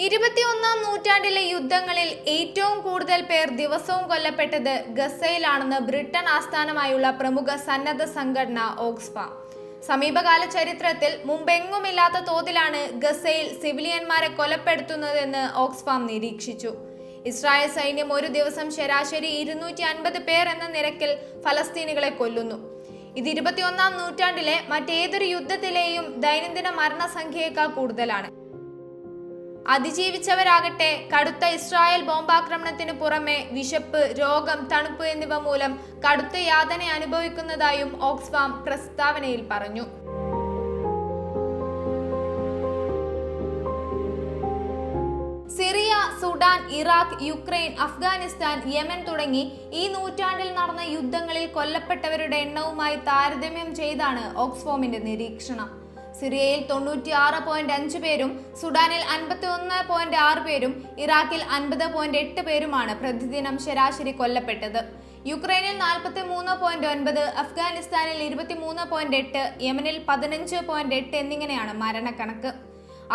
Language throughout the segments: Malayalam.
ഇരുപത്തിയൊന്നാം നൂറ്റാണ്ടിലെ യുദ്ധങ്ങളിൽ ഏറ്റവും കൂടുതൽ പേർ ദിവസവും കൊല്ലപ്പെട്ടത് ഗസയിലാണെന്ന് ബ്രിട്ടൻ ആസ്ഥാനമായുള്ള പ്രമുഖ സന്നദ്ധ സംഘടന ഓക്സ്ഫാം. സമീപകാല ചരിത്രത്തിൽ മുമ്പെങ്ങുമില്ലാത്ത തോതിലാണ് ഗസയിൽ സിവിലിയന്മാരെ കൊലപ്പെടുത്തുന്നതെന്ന് ഓക്സ്ഫാം നിരീക്ഷിച്ചു. ഇസ്രായേൽ സൈന്യം ഒരു ദിവസം ശരാശരി ഇരുന്നൂറ്റി അൻപത് പേർ എന്ന നിരക്കിൽ ഫലസ്തീനികളെ കൊല്ലുന്നു. ഇത് ഇരുപത്തിയൊന്നാം നൂറ്റാണ്ടിലെ മറ്റേതൊരു യുദ്ധത്തിലെയും ദൈനംദിന മരണസംഖ്യയേക്കാൾ കൂടുതലാണ്. അതിജീവിച്ചവരാകട്ടെ. കടുത്ത ഇസ്രായേൽ ബോംബാക്രമണത്തിന് പുറമെ വിശപ്പ് രോഗം തണുപ്പ് എന്നിവ മൂലം കടുത്ത യാതന അനുഭവിക്കുന്നതായും ഓക്സ്ഫാം പ്രസ്താവനയിൽ പറഞ്ഞു. Syria Sudan Iraq Ukraine Afghanistan Yemen തുടങ്ങി ഈ നൂറ്റാണ്ടിൽ നടന്ന യുദ്ധങ്ങളിൽ കൊല്ലപ്പെട്ടവരുടെ എണ്ണവുമായി താരതമ്യം ചെയ്താണ് ഓക്സ്ഫോമിന്റെ നിരീക്ഷണം. സിറിയയിൽ തൊണ്ണൂറ്റിയാറ് പോയിന്റ് അഞ്ച് പേരും സുഡാനിൽ അൻപത്തി ഒന്ന് പോയിന്റ് ആറ് പേരും ഇറാഖിൽ അൻപത് പോയിന്റ് എട്ട് പേരുമാണ് പ്രതിദിനം ശരാശരി കൊല്ലപ്പെട്ടത്. യുക്രൈനിൽ നാൽപ്പത്തി മൂന്ന് പോയിന്റ് ഒൻപത് അഫ്ഗാനിസ്ഥാനിൽ ഇരുപത്തി മൂന്ന് പോയിന്റ് എട്ട് യമനിൽ പതിനഞ്ച് പോയിന്റ് എട്ട് എന്നിങ്ങനെയാണ് മരണക്കണക്ക്.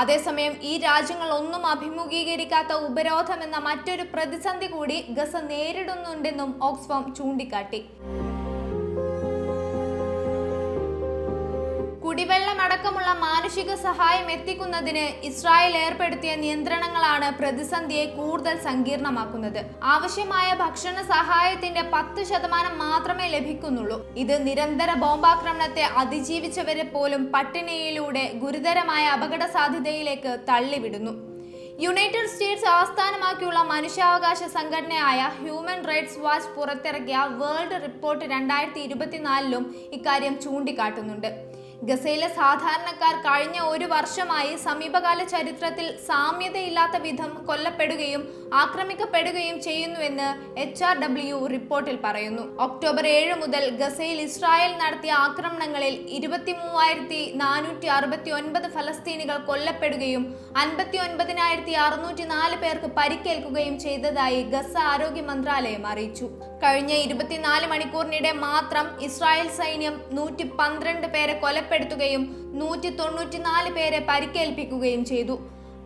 അതേസമയം ഈ രാജ്യങ്ങൾ ഒന്നും അഭിമുഖീകരിക്കാത്ത ഉപരോധം എന്ന മറ്റൊരു പ്രതിസന്ധി കൂടി ഗസ നേരിടുന്നുണ്ടെന്നും ഓക്സ്ഫാം ചൂണ്ടിക്കാട്ടി. കുടിവെള്ളമടക്കമുള്ള മാനുഷിക സഹായം എത്തിക്കുന്നതിന് ഇസ്രായേൽ ഏർപ്പെടുത്തിയ നിയന്ത്രണങ്ങളാണ് പ്രതിസന്ധിയെ കൂടുതൽ സങ്കീർണമാക്കുന്നത്. ആവശ്യമായ ഭക്ഷണ സഹായത്തിന്റെ പത്ത് ശതമാനം മാത്രമേ ലഭിക്കുന്നുള്ളൂ. ഇത് നിരന്തര ബോംബാക്രമണത്തെ അതിജീവിച്ചവരെ പോലും പട്ടിണിയിലൂടെ ഗുരുതരമായ അപകട സാധ്യതയിലേക്ക് തള്ളിവിടുന്നു. യുണൈറ്റഡ് സ്റ്റേറ്റ്സ് ആസ്ഥാനമാക്കിയുള്ള മനുഷ്യാവകാശ സംഘടനയായ ഹ്യൂമൻ റൈറ്റ്സ് വാച്ച് പുറത്തിറക്കിയ വേൾഡ് റിപ്പോർട്ട് രണ്ടായിരത്തി ഇരുപത്തിനാലിലും ഇക്കാര്യം ചൂണ്ടിക്കാട്ടുന്നുണ്ട്. ഗസയിലെ സാധാരണക്കാർ കഴിഞ്ഞ ഒരു വർഷമായി സമീപകാല ചരിത്രത്തിൽ സാമ്യതയില്ലാത്ത വിധം കൊല്ലപ്പെടുകയും ആക്രമിക്കപ്പെടുകയും ചെയ്യുന്നുവെന്ന് എച്ച് ആർ ഡബ്ല്യു റിപ്പോർട്ടിൽ പറയുന്നു. ഒക്ടോബർ ഏഴ് മുതൽ ഗസയിൽ ഇസ്രായേൽ നടത്തിയ ആക്രമണങ്ങളിൽ ഇരുപത്തി മൂവായിരത്തി നാനൂറ്റി അറുപത്തി ഒൻപത് ഫലസ്തീനികൾ കൊല്ലപ്പെടുകയും അൻപത്തി ഒൻപതിനായിരത്തി അറുന്നൂറ്റി നാല് പേർക്ക് പരിക്കേൽക്കുകയും ചെയ്തതായി ഗസ ആരോഗ്യ മന്ത്രാലയം അറിയിച്ചു. കഴിഞ്ഞ ഇരുപത്തിനാല് മണിക്കൂറിനിടെ മാത്രം ഇസ്രായേൽ സൈന്യം നൂറ്റി പന്ത്രണ്ട് പേരെ കൊലപ്പെടുത്തുകയും നൂറ്റി തൊണ്ണൂറ്റിനാല് പേരെ പരിക്കേൽപ്പിക്കുകയും ചെയ്തു.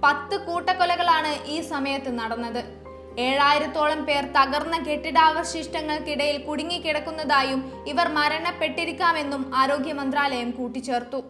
പത്ത് കൂട്ടക്കൊലകളാണ് ഈ സമയത്ത് നടന്നത്. ഏഴായിരത്തോളം പേർ തകർന്ന കെട്ടിടാവശിഷ്ടങ്ങൾക്കിടയിൽ കുടുങ്ങിക്കിടക്കുന്നതായും ഇവർ മരണപ്പെട്ടിരിക്കാമെന്നും ആരോഗ്യ മന്ത്രാലയം കൂട്ടിച്ചേർത്തു.